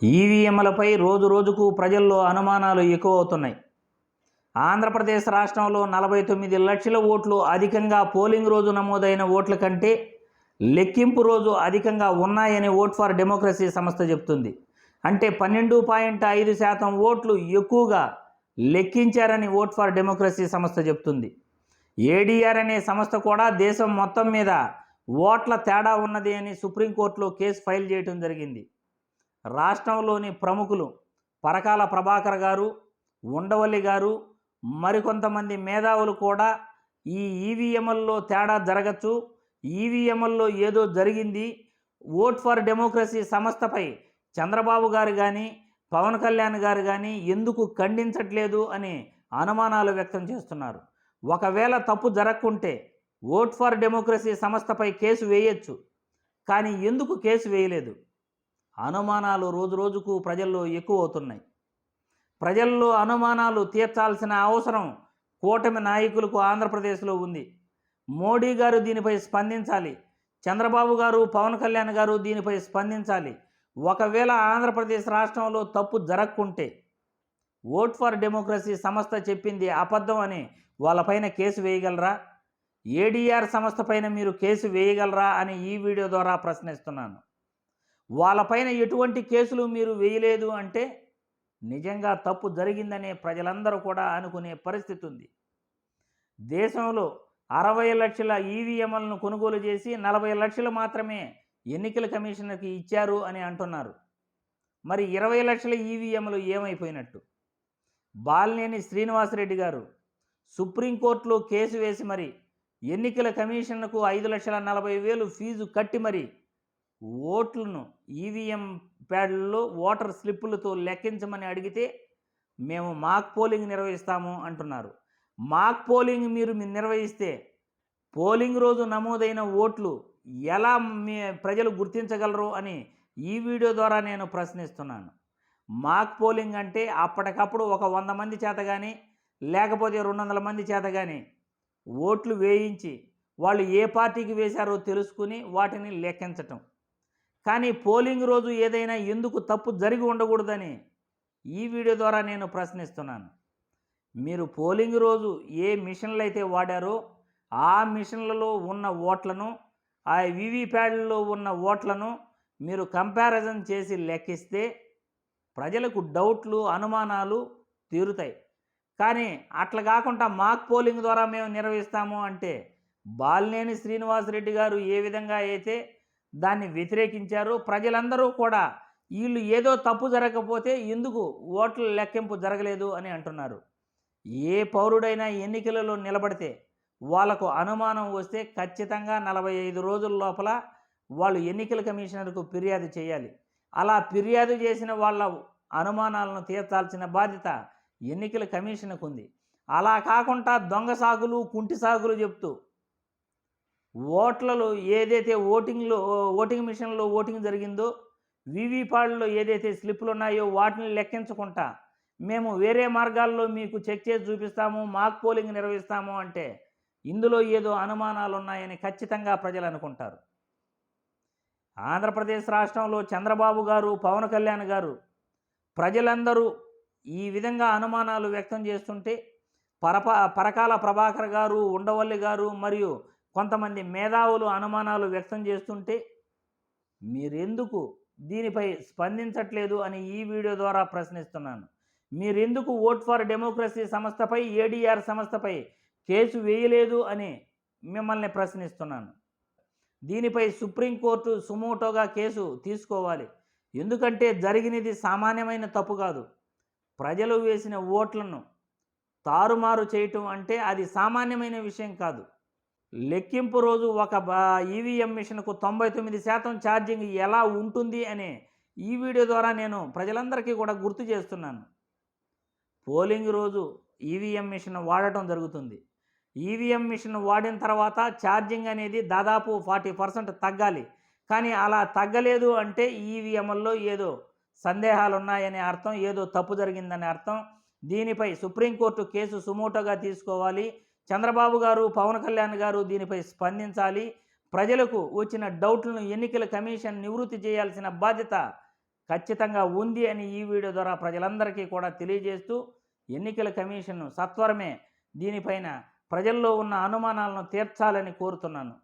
ఈవీఎంలపై రోజు రోజుకు ప్రజల్లో అనుమానాలు ఎక్కువ అవుతున్నాయి ఆంధ్రప్రదేశ్ రాష్ట్రంలో నలభై తొమ్మిది లక్షల ఓట్లు అధికంగా పోలింగ్ రోజు నమోదైన ఓట్ల కంటే లెక్కింపు రోజు అధికంగా ఉన్నాయని ఓట్ ఫర్ డెమోక్రసీ సంస్థ చెబుతుంది. అంటే పన్నెండు పాయింట్ ఐదు శాతం ఓట్లు ఎక్కువగా లెక్కించారని ఓట్ ఫర్ డెమోక్రసీ సంస్థ చెబుతుంది. ఏడీఆర్ అనే సంస్థ కూడా దేశం మొత్తం మీద ఓట్ల తేడా ఉన్నది అని సుప్రీంకోర్టులో కేసు ఫైల్ చేయడం జరిగింది. రాష్ట్రంలోని ప్రముఖులు పరకాల ప్రభాకర్ గారు ఉండవల్లి గారు మరికొంతమంది మేధావులు కూడా ఈ ఈవీఎంల్లో తేడా జరగచ్చు. ఈవీఎంల్లో ఏదో జరిగింది. ఓట్ ఫర్ డెమోక్రసీ సంస్థపై చంద్రబాబు గారు కానీ పవన్ కళ్యాణ్ గారు కానీ ఎందుకు ఖండించట్లేదు అని అనుమానాలు వ్యక్తం చేస్తున్నారు. ఒకవేళ తప్పు జరగకుంటే ఓట్ ఫర్ డెమోక్రసీ సంస్థపై కేసు వేయచ్చు. కానీ ఎందుకు కేసు వేయలేదు? అనుమానాలు రోజు రోజుకు ప్రజల్లో ఎక్కువ అవుతున్నాయి ప్రజల్లో అనుమానాలు తీర్చాల్సిన అవసరం కూటమి నాయకులకు ఆంధ్రప్రదేశ్లో ఉంది. మోడీ గారు దీనిపై స్పందించాలి. చంద్రబాబు గారు పవన్ కళ్యాణ్ గారు దీనిపై స్పందించాలి. ఒకవేళ ఆంధ్రప్రదేశ్ రాష్ట్రంలో తప్పు జరగకుంటే ఓట్ ఫర్ డెమోక్రసీ సంస్థ చెప్పింది అబద్ధం అని వాళ్ళపైన కేసు వేయగలరా? ఏడీఆర్ సంస్థ పైన మీరు కేసు వేయగలరా అని ఈ వీడియో ద్వారా ప్రశ్నిస్తున్నాను. వాళ్ళపైన ఎటువంటి కేసులు మీరు వేయలేదు అంటే నిజంగా తప్పు జరిగిందనే ప్రజలందరూ కూడా అనుకునే పరిస్థితి ఉంది. దేశంలో అరవై లక్షల ఈవీఎంలను కొనుగోలు చేసి నలభై లక్షలు మాత్రమే ఎన్నికల కమిషనర్కి ఇచ్చారు అని అంటున్నారు. మరి ఇరవై లక్షల ఈవీఎంలు ఏమైపోయినట్టు? బాలినేని శ్రీనివాసరెడ్డి గారు సుప్రీంకోర్టులో కేసు వేసి మరి ఎన్నికల కమిషన్కు ఐదు లక్షల నలభై వేలు ఫీజు కట్టి మరి ఓట్లను ఈవీఎం ప్యాడ్లలో ఓటర్ స్లిప్పులతో లెక్కించమని అడిగితే మేము మాక్ పోలింగ్ నిర్వహిస్తాము అంటున్నారు. మాక్ పోలింగ్ మీరు మీ నిర్వహిస్తే పోలింగ్ రోజు నమోదైన ఓట్లు ఎలా మీ ప్రజలు గుర్తించగలరు అని ఈ వీడియో ద్వారా నేను ప్రశ్నిస్తున్నాను. మాక్ పోలింగ్ అంటే అప్పటికప్పుడు ఒక వంద మంది చేత కానీ లేకపోతే రెండు వందల మంది చేత కానీ ఓట్లు వేయించి వాళ్ళు ఏ పార్టీకి వేశారో తెలుసుకుని వాటిని లెక్కించటం. కానీ పోలింగ్ రోజు ఏదైనా ఎందుకు తప్పు జరిగి ఉండకూడదని ఈ వీడియో ద్వారా నేను ప్రశ్నిస్తున్నాను. మీరు పోలింగ్ రోజు ఏ మిషన్లు అయితే వాడారో ఆ మిషన్లలో ఉన్న ఓట్లను ఆ వివిప్యాడ్లలో ఉన్న ఓట్లను మీరు కంపారిజన్ చేసి లెక్కిస్తే ప్రజలకు డౌట్లు అనుమానాలు తీరుతాయి. కానీ అట్లా కాకుండా మాక్ పోలింగ్ ద్వారా మేము నిర్వహిస్తాము అంటే బాలినేని శ్రీనివాసరెడ్డి గారు ఏ విధంగా అయితే దాన్ని వ్యతిరేకించారు. ప్రజలందరూ కూడా వీళ్ళు ఏదో తప్పు జరగకపోతే ఎందుకు ఓట్ల లెక్కింపు జరగలేదు అని అంటున్నారు. ఏ పౌరుడైనా ఎన్నికలలో నిలబడితే వాళ్ళకు అనుమానం వస్తే ఖచ్చితంగా నలభై ఐదు రోజుల లోపల వాళ్ళు ఎన్నికల కమిషనర్కు ఫిర్యాదు చేయాలి. అలా ఫిర్యాదు చేసిన వాళ్ళ అనుమానాలను తీర్చాల్సిన బాధ్యత ఎన్నికల కమిషన్కు ఉంది అలా కాకుండా దొంగ సాగులు కుంటి సాగులు చెప్తూ ఓట్లలో ఏదైతే ఓటింగ్లో ఓటింగ్ మిషన్లో ఓటింగ్ జరిగిందో వివిపాడ్లో ఏదైతే స్లిప్పులు ఉన్నాయో వాటిని లెక్కించకుండా మేము వేరే మార్గాల్లో మీకు చెక్ చేసి చూపిస్తాము మాక్ పోలింగ్ నిర్వహిస్తాము అంటే ఇందులో ఏదో అనుమానాలు ఉన్నాయని ఖచ్చితంగా ప్రజలు అనుకుంటారు. ఆంధ్రప్రదేశ్ రాష్ట్రంలో చంద్రబాబు గారు పవన్ కళ్యాణ్ గారు ప్రజలందరూ ఈ విధంగా అనుమానాలు వ్యక్తం చేస్తుంటే పరప పరకాల ప్రభాకర్ గారు ఉండవల్లి గారు మరియు కొంతమంది మేధావులు అనుమానాలు వ్యక్తం చేస్తుంటే మీరెందుకు దీనిపై స్పందించట్లేదు? అని ఈ వీడియో ద్వారా ప్రశ్నిస్తున్నాను. మీరెందుకు ఓట్ ఫర్ డెమోక్రసీ సంస్థపై ఏడీఆర్ సంస్థపై కేసు వేయలేదు? అని మిమ్మల్ని ప్రశ్నిస్తున్నాను. దీనిపై సుప్రీంకోర్టు సుమోటోగా కేసు తీసుకోవాలి. ఎందుకంటే జరిగినది సామాన్యమైన తప్పు కాదు. ప్రజలు వేసిన ఓట్లను తారుమారు చేయటం అంటే అది సామాన్యమైన విషయం కాదు. లెక్కింపు రోజు ఒక ఈవీఎం మిషన్కు తొంభై తొమ్మిది శాతం ఛార్జింగ్ ఎలా ఉంటుంది అనే ఈ వీడియో ద్వారా నేను ప్రజలందరికీ కూడా గుర్తు చేస్తున్నాను. పోలింగ్ రోజు ఈవీఎం మిషన్ వాడటం జరుగుతుంది. ఈవీఎం మిషన్ వాడిన తర్వాత ఛార్జింగ్ అనేది దాదాపు ఫార్టీ పర్సెంట్ తగ్గాలి. కానీ అలా తగ్గలేదు అంటే ఈవీఎంల్లో ఏదో సందేహాలు ఉన్నాయనే అర్థం ఏదో తప్పు జరిగిందనే అర్థం. దీనిపై సుప్రీంకోర్టు కేసు సుమోటోగా తీసుకోవాలి. చంద్రబాబు గారు పవన్ కళ్యాణ్ గారు దీనిపై స్పందించాలి. ప్రజలకు వచ్చిన డౌట్లను ఎన్నికల కమిషన్ నివృత్తి చేయాల్సిన బాధ్యత ఖచ్చితంగా ఉంది అని ఈ వీడియో ద్వారా ప్రజలందరికీ కూడా తెలియజేస్తూ ఎన్నికల కమిషన్ సత్వరమే దీనిపైన ప్రజల్లో ఉన్న అనుమానాలను తీర్చాలని కోరుతున్నాను.